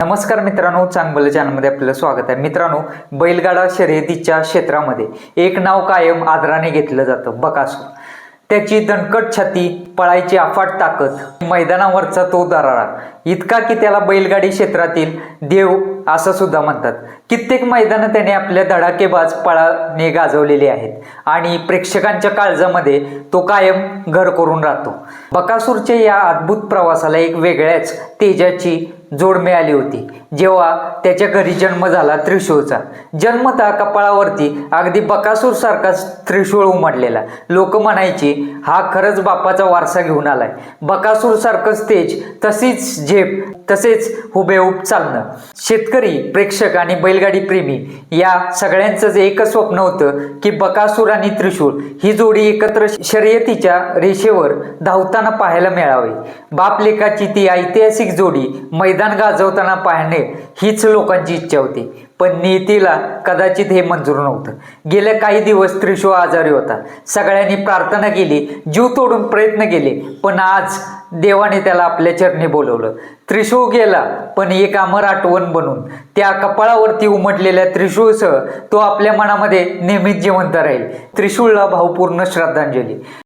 नमस्कार मित्रांनो चांगलं चॅनलमध्ये आपलं स्वागत आहे. मित्रांनो बैलगाडा शर्यतीच्या क्षेत्रामध्ये एक नाव कायम आदराने घेतलं जातं. बकासूर त्याची दणकट छाती पळायची अफाट ताकद मैदानावरचा तो दरारा. इतका की त्याला बैलगाडी क्षेत्रातील देव असं सुद्धा म्हणतात. कित्येक मैदानं त्याने आपल्या धडाकेबाज पळाने गाजवलेली आहेत आणि प्रेक्षकांच्या काळजामध्ये तो कायम घर करून राहतो. बकासूरच्या या अद्भुत प्रवासाला एक वेगळ्याच तेजाची जोड मिळाली होती. जेव्हा त्याच्या घरी जन्म झाला त्रिशूळचा. जन्मतः कपाळावरती अगदी बकासूर सारखा त्रिशूळ उमडलेला लोक म्हणायची हा खरंच बापाचा वारसा घेऊन आलाय. बकासूर सारखंच तेज तशीच झेप तसेच हुबेहूब चालणं. शेतकरी प्रेक्षक आणि बैलगाडी प्रेमी या सगळ्यांचंच एकच स्वप्न होतं की बकासूर आणि त्रिशूळ ही जोडी एकत्र शर्यतीच्या रेषेवर धावताना पाहायला मिळावी. बापलेखाची ती ऐतिहासिक जोडी मैदान गाजवताना पाहणे हीच लोकांची इच्छा होती. पण नीतीला कदाचित हे मंजूर नव्हतं. गेल्या काही दिवस त्रिशूळ आजारी होता. सगळ्यांनी प्रार्थना केली जीव तोडून प्रयत्न केले पण आज देवाने त्याला आपल्या चरणी बोलवलं. त्रिशूळ गेला पण एक अमर आठवण बनून. त्या कपाळावरती उमटलेल्या त्रिशूळसह तो आपल्या मनामध्ये नेहमीच जिवंत राहील. त्रिशूळला भावपूर्ण श्रद्धांजली.